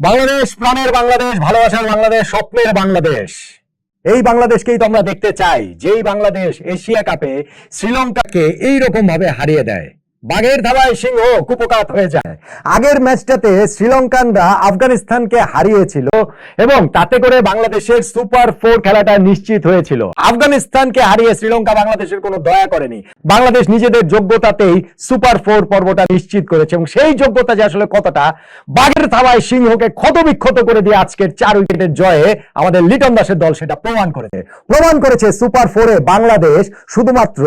বাংলাদেশ, প্রাণের বাংলাদেশ, ভালোবাসার বাংলাদেশ, স্বপ্নের বাংলাদেশ। এই বাংলাদেশকেই তো আমরা দেখতে চাই, যেই বাংলাদেশ এশিয়া কাপে শ্রীলঙ্কাকে এইরকম ভাবে হারিয়ে দেয়। বাঘের ধাবায় সিংহ কুপকাত হয়ে যায়। আগের ম্যাচটাতে শ্রীলঙ্কানরা আফগানিস্তানকে হারিয়েছিল এবং তাতে করে বাংলাদেশের সুপার ফোর খেলাটা নিশ্চিত হয়েছিল। আফগানিস্তানকে হারিয়ে শ্রীলঙ্কা বাংলাদেশের কোনো দয়া করেনি। বাংলাদেশ নিজেদের যোগ্যতাতেই সুপার ফোর পর্বটা নিশ্চিত করেছে এবং সেই যোগ্যতা যে আসলে কতটা, বাঘের ধাবায় সিংহকে ক্ষতবিক্ষত করে দিয়ে আজকের চার উইকেটের জয়ে আমাদের লিটন দাসের দল সেটা প্রমাণ করেছে। প্রমাণ করেছে সুপার ফোরে বাংলাদেশ শুধুমাত্র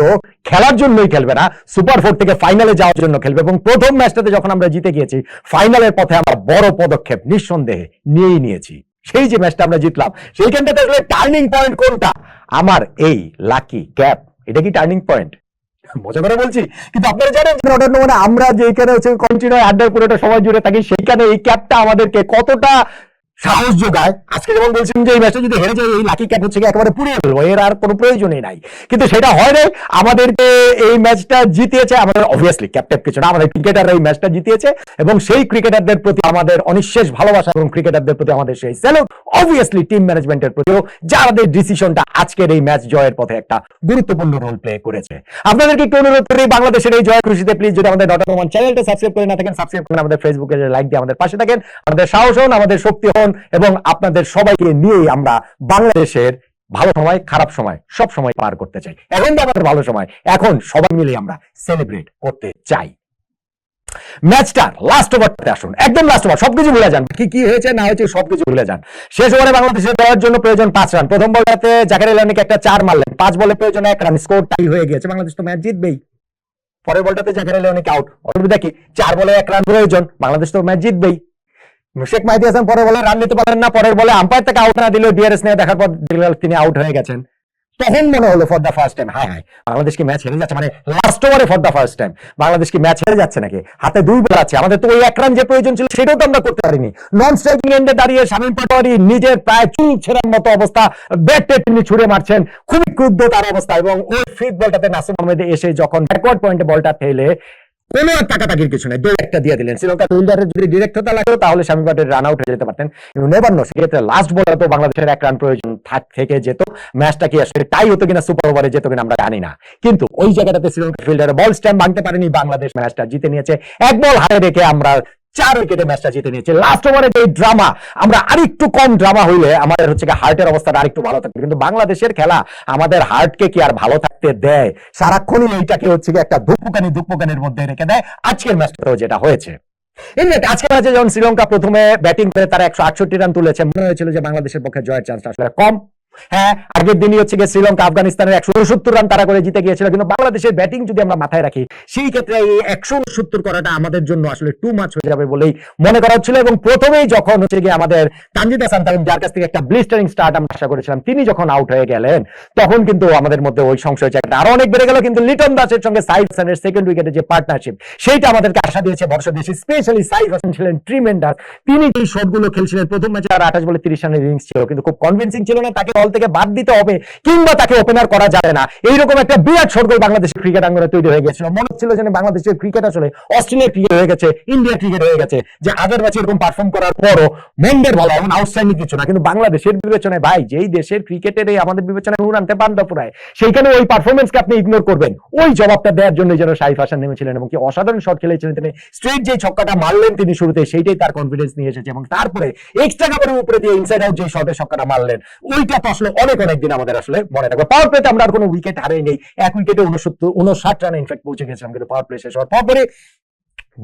খেলার জন্যই খেলবে না সুপার ফোর থেকে ফাইনালে যাওয়ার জন্য খেলবে এবং প্রথম ম্যাচটাতে যখন আমরা জিতে গিয়েছি ফাইনালের পথে আমরা বড় পদক্ষেপ নিঃসন্দেহে নিয়েই নিয়েছি। সেই যে ম্যাচটা আমরা জিতলাম, সেইখানটাতে আসলে টার্নিং পয়েন্ট কোনটা? আমার এই লাকি ক্যাপ এটা কি টার্নিং পয়েন্ট মজা করে বলছি, কিন্তু আপনারা জানেন মানে আমরা যেখানে হচ্ছে কন্টিনিউ আড্ডার পুরোটা সময় জুড়ে থাকি, সেইখানে এই ক্যাপটা আমাদেরকে কতটা সাহস যোগায়। আজকে যেমন বলছেন যে এই ম্যাচটা যদি হেরে যায়, এই লাকি ক্যাপ হচ্ছে একেবারে পুড়িয়ে ফেলব, এর আর কোনো প্রয়োজনই নাই। কিন্তু সেটা হয় নাই, আমাদেরকে এই ম্যাচটা জিতিয়েছে আমাদের অবভিয়াসলি ক্যাপ্টেন কিছু না আমাদের ক্রিকেটাররা এই ম্যাচটা জিতিয়েছে, এবং সেই ক্রিকেটারদের প্রতি আমাদের অনিঃশেষ ভালোবাসা এবং ক্রিকেটারদের প্রতি আমাদের সেই স্যালুট অবভিয়াসলি টিম ম্যানেজমেন্টের প্রতিও যাদের ডিসিশনটা আজকের এই ম্যাচ জয়ের পথে একটা গুরুত্বপূর্ণ রোল প্লে করেছে। আপনাদেরকে একটু অনুরোধ করি, বাংলাদেশের এই জয় খুশিতে প্লিজ যদি আমাদের ডট চ্যানেলটা সাবস্ক্রাইব করে না থাকেন সাবস্ক্রাইব করেন আমাদের ফেসবুকে লাইক দিয়ে আমাদের পাশে থাকেন। আমাদের সাহস হন, আমাদের শক্তি হন এবং আপনাদের সবাইকে নিয়েই আমরা বাংলাদেশের ভালো সময়, খারাপ সময়, সব সময় পার করতে চাই। এখন তো আমাদের ভালো সময়। এখন সবাই মিলে আমরা সেলিব্রেট করতে চাই। ম্যাচটার লাস্ট ওভারটাতে আসুন। একদম লাস্ট ওভার সবকিছু ভুলে যান। কি কি হয়েছে, না হয়েছে, সবকিছু ভুলে যান। শেষ ওভারে বাংলাদেশের দেওয়ার জন্য প্রয়োজন পাঁচ রান প্রথম বলটাতে জাকার ইলানিকে একটা চার মারলেন। পাঁচ বলে প্রয়োজন এক রান স্কোর টাই হয়ে গিয়েছে। বাংলাদেশ তো ম্যাচ জিতবেই। পরের বলটাতে জাকার ইলানিকে আউট অসুবিধা কি? চার বলে এক রান প্রয়োজন। বাংলাদেশ তো ম্যাচ জিতবেই। শেখ মাহিদি হাসান পরের বলে রান নিতে পারেন না, পরের বলে আম্পায়ার থেকে আউট না দিলেও ডিআরএস নিয়ে দেখার পর তিনি আউট হয়ে গেছেন। তখন মনে হলো ফর দ্য ফার্স্ট টাইম হ্যাঁ হ্যাঁ বাংলাদেশ কি ম্যাচ হেরে যাচ্ছে? মানে লাস্ট ওভারে for the first time Bangladesh কি ম্যাচ হেরে যাচ্ছে নাকি? হাতে দুই বল আছে, আমাদের তো ওই এক রান যে প্রয়োজন ছিল সেটাও তো আমরা করতে পারিনি। নন স্ট্রাইকিং এন্ডে দাঁড়িয়ে শামীম পাটোয়ারি নিজের প্রায় চুল ছেড়ার মতো অবস্থা ব্যাটে তিনি ছুড়ে মারছেন, খুবই ক্রুদ্ধ তার অবস্থা এবং ওই ফিট বলটাতে নাসিম আহমেদ এসে যখন ব্যাকওয়ার্ড পয়েন্টে বলটা ঠেলে কোনো কিছু নেই। দিয়ে দিলেন। শ্রীলঙ্কা যদি ডিরেক্ট হতে তাহলে স্বামী বাটের রান আউট হয়ে যেতে পারতেন। নেবার নো সেক্ষেত্রে লাস্ট বলে তো বাংলাদেশের এক রান প্রয়োজন থেকে যেত। ম্যাচটা কি আসলে টাই হতো কিনা সুপার ওভারে যেত কিনা আমরা জানি না। কিন্তু ওই জায়গাটাতে শ্রীলঙ্কা ফিল্ডারে বল স্ট্যাম্প ভাঙতে পারেনি বাংলাদেশ। ম্যাচটা জিতে নিয়েছে। এক বল হারে রেখে আমরা চার উইকেটে ম্যাচটা জিতে নিয়েছে। লাস্ট ওভারে যে ড্রামা আমরা আরেকটু কম ড্রামা হইলে আমাদের হচ্ছে হার্টের অবস্থাটা আরেকটু ভালো থাকবে। কিন্তু বাংলাদেশের খেলা আমাদের হার্টকে কি আর ভালো থাকতে দেয়? সারাক্ষণই এইটাকে হচ্ছে একটা দুপুকানি দুপুকানির মধ্যে রেখে দেয়। আজকের ম্যাচটাও যেটা হয়েছে। আজকের ম্যাচে যখন শ্রীলঙ্কা প্রথমে ব্যাটিং করে তারা একশো আটষট্টি রান তুলেছে, মনে হয়েছিল যে বাংলাদেশের পক্ষে জয়ের চান্স আসলে কম। হ্যাঁ আগের দিনই হচ্ছে গিয়ে শ্রীলঙ্কা আফগানিস্তানের একশো উনসত্তর রান তারা করে জিতে গিয়েছিল কিন্তু বাংলাদেশের ব্যাটিং যদি আমরা মাথায় রাখি, সেই ক্ষেত্রে এই একশো উনসত্তর করাটা আমাদের জন্য আসলে টু মাছ হয়ে যাবে বলেই মনে করা হচ্ছিল এবং প্রথমেই যখন হচ্ছে গিয়ে আমাদের তানজিদ হাসান তামিম যার কাছ থেকে একটা ব্লিস্টারিং স্টার্ট আমরা আশা করেছিলাম, তিনি যখন আউট হয়ে গেলেন, তখন কিন্তু আমাদের মধ্যে ওই সংশয় জায়গাটা আরও অনেক বেড়ে গেল, কিন্তু লিটন দাসের সঙ্গে সাইফ হাসানের সেকেন্ড উইকেটে যে পার্টনারশিপ সেইটা আমাদেরকে আশা দিয়েছে ভরসা দিয়েছে স্পেশালি সাইফ হাসান ছিলেন ট্রিমেন্ডার তিনি যে শটগুলো খেলছিলেন, প্রথম ম্যাচে আর আঠাশ বলে তিরিশ রানের ইনিংস ছিল, কিন্তু খুব কনভিন্সিং ছিল না, তাকে দল থেকে বাদ দিতে হবে কিংবা তাকে ওপেনার করা যাবে না। এইরকম একটা বিরাট শোরগোল বাংলাদেশের ক্রিকেট আঙ্গনে তৈরি হয়ে গেছিল মনে হচ্ছিল যে বাংলাদেশের ক্রিকেট আসলে অস্ট্রেলিয়া ক্রিকেট হয়ে গেছে ইন্ডিয়া ক্রিকেট হয়ে গেছে, যে আগের ম্যাচে এরকম পারফর্ম করার পরও মেন্ডের ভালো এমন আউটস্ট্যান্ডিং কিছু না। কিন্তু বাংলাদেশের বিবেচনায় ভাই, যেই দেশের ক্রিকেটের এই আমাদের বিবেচনায় নুন আনতে বান্দা পুরায় সেইখানে ওই পারফরমেন্সকে আপনি ইগনোর করবেন। ওই জবাবটা দেওয়ার জন্য যেন সাইফ হাসান নেমেছিলেন এবং কি অসাধারণ শট খেলেছিলেন তিনি। স্ট্রেট যে ছক্কাটা মারলেন তিনি শুরুতে, সেইটাই তার কনফিডেন্স নিয়ে এসেছে এবং তারপরে এক্সট্রা কাপড়ের উপরে দিয়ে ইনসাইড আউট যে শটের ছক্কাটা মারলেন, ওইটা আসলে অনেক অনেক দিন আমাদের আসলে মনে থাকবে। পাওয়ার প্লেতে আমরা আর কোনো উইকেট হারাই নেই। এক উইকেটে উনসত্তর, উনষাট রানে ইনফ্যাক্ট পৌঁছে গেছিলাম কিন্তু পাওয়ার প্লে শেষ হওয়ার পরে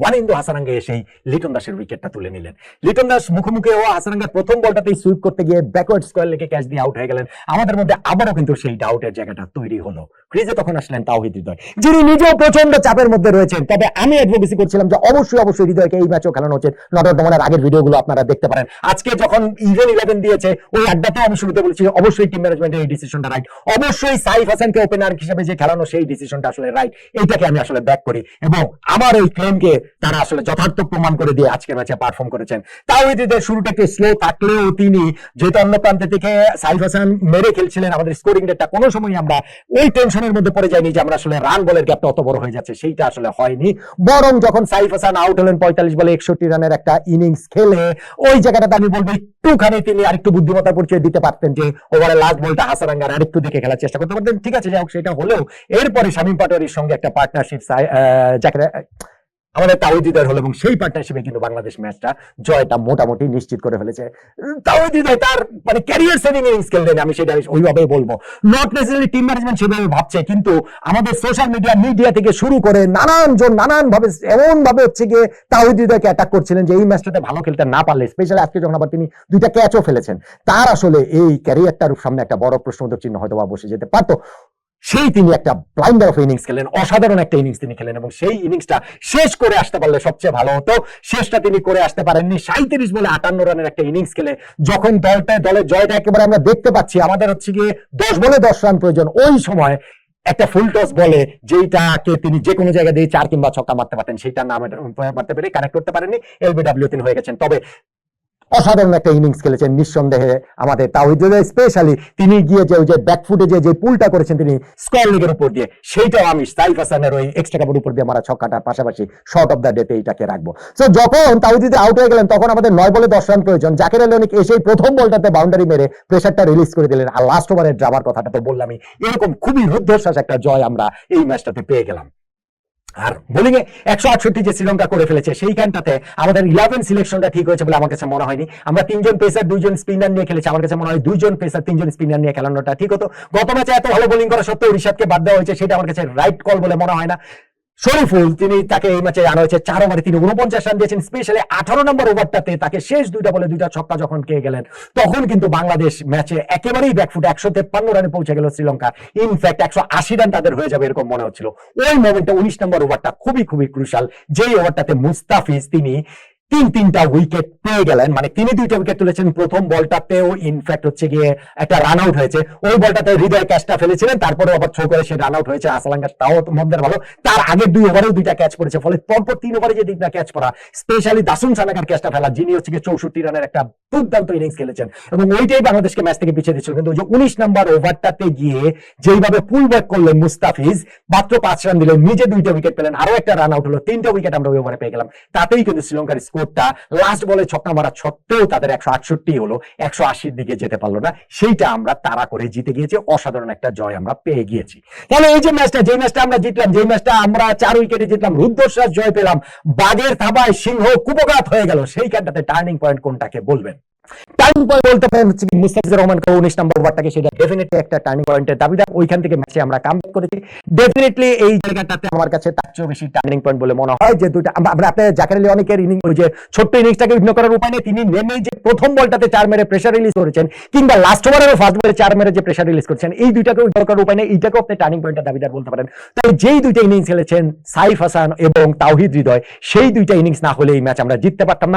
ওয়ানিন্দু হাসানাঙ্গে এসেই লিটন দাসের উইকেটটা তুলে নিলেন। লিটন দাস মুখোমুখি ও হাসানাঙ্গার প্রথম বলটাতেই সুইপ করতে গিয়ে ব্যাকওয়ার্ড স্কোয়ার লেগে ক্যাচ দিয়ে আউট হয়ে গেলেন। আমাদের মধ্যে আবারও কিন্তু সেই ডাউটের জায়গাটা তৈরি হলো। ক্রিজে তখন আসলেন তাওহিদ হৃদয়, যিনি নিজেও প্রচণ্ড চাপের মধ্যে রয়েছেন। তবে আমি অ্যাডভোকেসি করছিলাম যে অবশ্যই অবশ্যই হৃদয়কে এই ম্যাচও খেলানো উচিত নটর ডমনের আগের ভিডিওগুলো আপনারা দেখতে পারেন। আজকে যখন ইভেন ইলেভেন দিয়েছে, ওই আড্ডাতেও আমি শুরুতে বলেছি, অবশ্যই টিম ম্যানেজমেন্টের এই ডিসিশনটা রাইট অবশ্যই সাইফ হাসানকে ওপেনার হিসেবে যে খেলানো, সেই ডিসিশনটা আসলে রাইট এইটাকে আমি আসলে ব্যাক করি এবং আমার এই ক্লেমকে তারা আসলে যথার্থ প্রমাণ করে দিয়ে আজকের ম্যাচে পারফর্ম করেছেন। তাওহিদ হৃদয় শুরুটা একটু স্লো থাকলেও তিনি যেহেতু অন্য প্রান্ত থেকে সাইফ হাসান মেরে খেলছিলেন, আমাদের স্কোরিং রেটটা কোনো সময় আমরা ওই টেনশনের মধ্যে পড়ে যাইনি যে আমরা আসলে রান বলের গ্যাপটা অত বড় হয়ে যাচ্ছে, সেইটা আসলে হয়নি। বরং যখন সাইফ হাসান আউট হলেন পঁয়তাল্লিশ বলে একষট্টি রানের একটা ইনিংস খেলে, ওই জায়গাটাতে আমি বলব একটুখানি তিনি আরেকটু বুদ্ধিমত্তার পরিচয় দিতে পারতেন যে ওভারে লাস্ট বলটা হাসারাঙ্গার আরেকটু দেখে খেলার চেষ্টা করতে পারতেন। ঠিক আছে, যাই হোক, সেটা হলেও এরপরে শামীম পাটোয়ারির সঙ্গে একটা পার্টনারশিপ যাকে আমাদের তাওহিদিদার হলো এবং সেই পার্টনারশিপে কিন্তু বাংলাদেশ ম্যাচটা জয়টা মোটামুটি নিশ্চিত করে ফেলেছে। তাওহিদিদার তার মানে ক্যারিয়ার সেভিং ইনিংস খেললেন আমি সেটা ওইভাবে বলব। নট নেসেসারি টিম ম্যানেজমেন্ট সেভাবে ভাবছে, কিন্তু আমাদের সোশ্যাল মিডিয়া মিডিয়া থেকে শুরু করে নানান জন নানান ভাবে এমন ভাবে হচ্ছে গিয়ে তাওহিদিদাকে অ্যাটাক করছিলেন যে এই ম্যাচটাতে ভালো খেলতে না পারলে স্পেশালি আজকে যখন আবার তিনি দুইটা ক্যাচও ফেলেছেন, তার আসলে এই ক্যারিয়ারটার সামনে একটা বড় প্রশ্নবোধক চিহ্ন হয়তো বসে যেতে পারতো। সেই তিনি একটা ব্লাইন্ডার অফ ইনিংস খেলেন, অসাধারণ একটা ইনিংস তিনি খেলেন এবং সেই ইনিংসটা শেষ করে আসতে পারলে সবচেয়ে ভালো হতো। শেষটা তিনি করে আসতে পারেননি। সাঁত্রিশ বলে আটান্ন রানের একটা ইনিংস খেলে যখন দলটা, দলের জয়টা একেবারে আমরা দেখতে পাচ্ছি, আমাদের হচ্ছে গিয়ে দশ বলে দশ রান প্রয়োজন। ওই সময় একটা ফুল টস বলে যেইটাকে তিনি যে কোনো জায়গা দিয়ে চার কিংবা ছক্কা মারতে পারতেন সেইটা না মারতে পেরে কানেক্ট করতে পারেননি। এলবিডাব্লিউ তিনি হয়ে গেছেন। তবে অসাধারণ একটা ইনিংস খেলেছেন নিঃসন্দেহে আমাদের তাওহিদ স্পেশালি তিনি গিয়ে যে ওই যে ব্যাকফুটে যে যে পুলটা করেছেন তিনি স্কোয়ার লিগের উপর দিয়ে, সেইটাও আমি সাইফ হাসানের ওই এক্সট্রা কাপের উপর দিয়ে মারা ছক্কাটার পাশাপাশি শর্ট অফ দ্য ডেতে এইটাকে রাখব। তো যখন তাওহিদ আউট হয়ে গেলেন, তখন আমাদের নয় বলে দশ রান প্রয়োজন। জাকির আলী অনেক এসেই প্রথম বলটাতে বাউন্ডারি মেরে প্রেশারটা রিলিজ করে দিলেন। আর লাস্ট ওভারের ড্রামার কথাটা তো বললামই। এরকম খুবই রুদ্ধশ্বাস একটা জয় আমরা এই ম্যাচটাতে পেয়ে গেলাম। আর বোলিং এ একশো আটষট্টি যে শ্রীলঙ্কা করে ফেলেছে, সেইখানটাতে আমাদের ইলেভেন সিলেকশনটা ঠিক হয়েছে বলে আমার কাছে মনে হয়নি। আমরা তিনজন পেসার দুইজন স্পিনার নিয়ে খেলেছি, আমার কাছে মনে হয় দুইজন পেসার তিনজন স্পিনার নিয়ে খেলানোটা ঠিক হতো। গত ম্যাচে এত ভালো বোলিং করা সত্ত্বেও ঋষাদকে বাদ দেওয়া হয়েছে, সেটা আমার কাছে রাইট কল বলে মনে হয় না। শরীফুল, তিনি তাকে এই ম্যাচে আনা হয়েছে চার ওভারে তিনি উনপঞ্চাশ রান দিয়েছেন। স্পেশালি আঠারো নম্বর ওভারটাতে তাকে শেষ দুইটা বলে দুইটা ছক্কা যখন খেয়ে গেলেন, তখন কিন্তু বাংলাদেশ ম্যাচে একেবারেই ব্যাকফুট একশো তেপ্পান্ন রানে পৌঁছে গেল শ্রীলঙ্কা। ইনফ্যাক্ট একশো আশি রান তাদের হয়ে যাবে এরকম মনে হচ্ছিল। ওই মোমেন্টে উনিশ নম্বর ওভারটা খুবই খুবই ক্রুশাল যেই ওভারটাতে মুস্তাফিজ, তিনি তিন, তিনটা উইকেট পেয়ে গেলেন। মানে তিনি দুইটা উইকেট তুলেছেন। প্রথম বলটাতেও ইনফ্যাক্ট হচ্ছে গিয়ে একটা রান আউট হয়েছে। ওই বলটাতে হৃদয় ক্যাচটা ফেলেছিলেন। তারপরে আবার থ্রো করে সে রান আউট হয়েছে। আসলাঙ্গা তাও মন্দের ভালো। তার আগের দুই ওভারেও দুইটা ক্যাচ পড়েছে ফলে পরপর তিন ওভারে যে দুইটা ক্যাচ পড়া স্পেশালি দাসুন সানাকার ক্যাচটা ফেলা, যিনি হচ্ছে গিয়ে চৌষট্টি রানের একটা দুর্দান্ত ইনিংস খেলেছেন। এবং ওইটাই বাংলাদেশকে ম্যাচ থেকে পিছিয়ে দিচ্ছিল কিন্তু উনিশ নাম্বার ওভারটাতে গিয়ে যেইভাবে পুল ব্যাক করলেন মুস্তাফিজ, মাত্র পাঁচ রান দিলেন নিজে দুইটা উইকেট পেলেন। আরও একটা রান আউট হলো। তিনটা উইকেট আমরা ওই ওভারে পেয়ে গেলাম। তাতেই কিন্তু শ্রীলঙ্কার স্কোরটা লাস্ট বলে ছক্কা মারা সত্ত্বেও তাদের একশো আটষট্টি হলো, একশো আশির দিকে যেতে পারল না। সেইটা আমরা তারা করে জিতে গিয়েছি, অসাধারণ একটা জয় আমরা পেয়ে গিয়েছি। তাহলে এই যে ম্যাচটা যে ম্যাচটা আমরা জিতলাম যে ম্যাচটা আমরা চার উইকেটে জিতলাম রুদ্রশ্বাস জয় পেলাম বাজের থাবায় সিংহ কুপঘাত হয়ে গেল সেইখানটাতে টার্নিং পয়েন্ট কোনটাকে বলবেন? টার্নিং পয়েন্ট বলতে পারেন হচ্ছে মুস্তাফিজুর রহমান উনিশ নম্বর ওভারটাকে সেটা ডেফিনেটলি একটা টার্নিং পয়েন্টের দাবিদার ওইখান থেকে ম্যাচে আমরা কাম করেছি। ডেফিনেটলি এই জায়গাটাতে আমার কাছে তার চেয়েও বেশি টার্নিং পয়েন্ট বলে মনে হয় যে দুইটা আমরা আপনার আলী অনেকের ইনিং ওই যে ছোট্ট ইনিংসটাকে করার উপায় নেই। তিনি নেমে যে প্রথম বলটাতে চার মেরে প্রেশার রিলিজ করেছেন, কিংবা লাস্ট ওভারের ফার্স্ট বলে চার মেরে যে প্রেশার রিলিজ করেছেন, এই দুইটাকে ইগনোর করার উপায় নেই। এইটাকেও আপনি টার্নিং পয়েন্টের দাবিদার বলতে পারেন। তাই যেই দুইটা ইনিংস খেলেছেন, সাইফ হাসান এবং তাওহিদ হৃদয়, সেই দুইটা ইনিংস না হলে এই ম্যাচ আমরা জিততে পারতাম না।